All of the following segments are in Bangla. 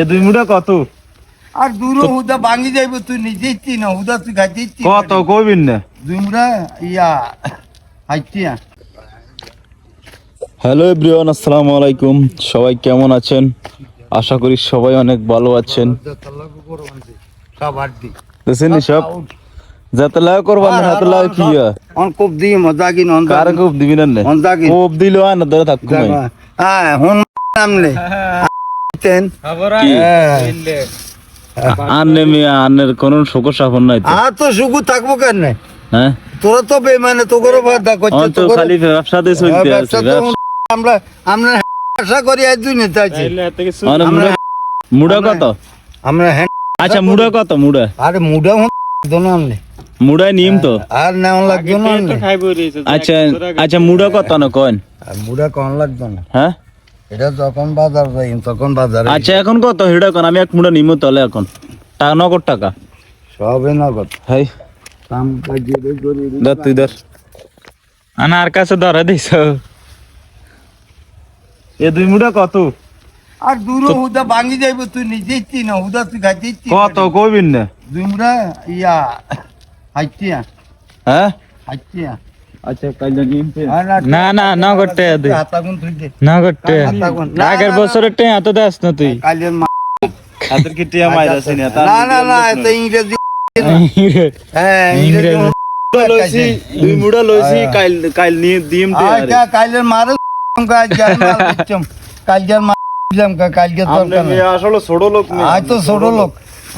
এ দুই মুঠা কত? আর দূর হুদা ভাঙি যাইব তুই নিজেই চিন হুদা তুই কত কইবিন না? দুই মুড়া ইয়া হাইটিয়া। হ্যালো এভরিওয়ান আসসালামু আলাইকুম। সবাই কেমন আছেন? আশা করি সবাই অনেক ভালো আছেন। সব? দেখছেন সব না হাতে কি হয়? অন কোপ দি মজা কার কোপ দিবি না কোপ দিলো ধরে হ্যাঁ হুন নামলে। তেন কি? হ্যাঁ। আনলে আনের কোন শোক সাফন নাই আর তো সুগু থাকব কেন হ্যাঁ? তোরা তো বেমানে তো করে বাধা করছে অন তো তো খালি ব্যবসাতে চলতে হ্যাঁ, আছে আমরা আমরা আশা করি আজ দুই নেতা আছি মুড়া মুড়া কত? আমরা হ্যাঁ আচ্ছা মুড়া কত মুড়া? আরে মুডা হন দোনো আমলে মুড়াই নিম তো? আর নেওয়া লাগতো না আচ্ছা আচ্ছা মুড়া কত না কন মুডা লাগতো না। হ্যাঁ? এটা যখন বাজার যাই তখন বাজারে আচ্ছা এখন কত? হিড়া কোন আমি এক মুড়া নিমো তাহলে এখন। টাকা নগদ টাকা? সবে নগদ। হাই। কাম ধর তুই ধর। কাছে ধরে দিছ এ দুই মুড়া কত? আর দূর হুদা ভাঙি যাইব তুই নিজেই চিন হুদা তুই খাইতেই চিন। কত? কইবিন না। দুই মুড়া ইয়া হাইটিয়া। হ্যাঁ? হাইটিয়া। আচ্ছা কাইলে নিম না না নগদ টাকা দে হাতাগুন তুই দে। নগদ টাকা হাতাগুন না আগের না, বছরের টাকা তো দাস না তুই। কালের মা হাতের কি টিয়া মাইরা সিনি না না না এটা ইংরেজি হ্যাঁ ইংরেজি লইছি দুই মুড়া লইছি কাইল কাইল নিয়ে দিম তে আচ্ছা কালের মারে কাজ জান মাল দিচ্ছম কাল জান মাল দিলাম কালকে আপনি দরকার নাই। মেয়ে আসলে ছোট লোক মেয়ে আজ তো ছোট লোক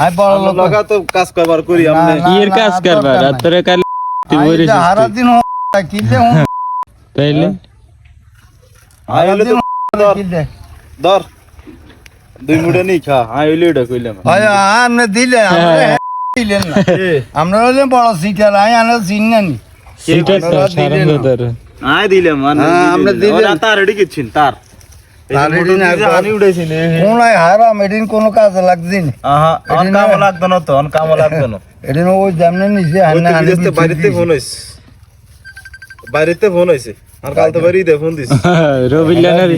আজ বড় লোক। লগা তো কাজ করবার করি না, আপনি না, ইয়ের না, কাজ দরকার করবার নাই। আর তোরে কাল তুই আজ বলিস যে হারা দিন তাইলে? আইলে তো দুই নি খা। এটা কইলাম। দিলে। দিলেন না। আমরা হলে বড় সিটার আই মানে আমরা। তার রেডি কিছিন তার। কোন কাজে লাগছে না। আহা এদিন কাম লাগতো না তো অন কাম লাগতো না। এদিন ওই ফোন হইছে। বাইরেতে ফোন হইছে। আর কালতে বাড়ি দে ফোন রবিল্লানের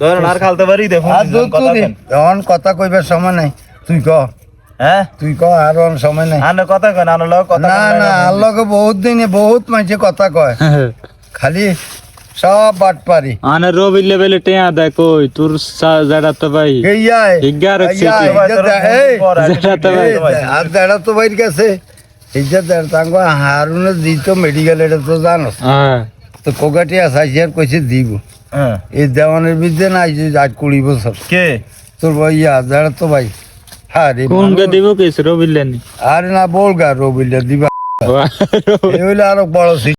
ধরেন আর কালতে বাড়ি দে ফোন কথা এখন কইবার সময় নাই। তুই ক? হ্যাঁ? তুই ক আর অন সময় নাই। আনে কথা আনে লগ কথা না লাগে? বহুত দিনে বহুত কথা কয়। খালি সব বাট পারি। আনে রবিল লেভেলে টেয়া দেয় কই? তোর তো ভাই। সিটি। এই তো আর তো বাইর গেছে। এই যে দেড় তাঙ্গ হারুনে দিত মেডিকেল এটা তো জানো। হ্যাঁ। তো কোকাটি আসাইছি আর কইছে দিব। হ্যাঁ। এই দেওয়ানের বিরুদ্ধে না যে আজ কুড়ি বছর কে? তোর ভাই ইয়া দেড়া তো ভাই আরে কোন গে দিব কেস রবিল্লানি আরে না বলগা রবিলে দিবা। এই হইলে আরও বড়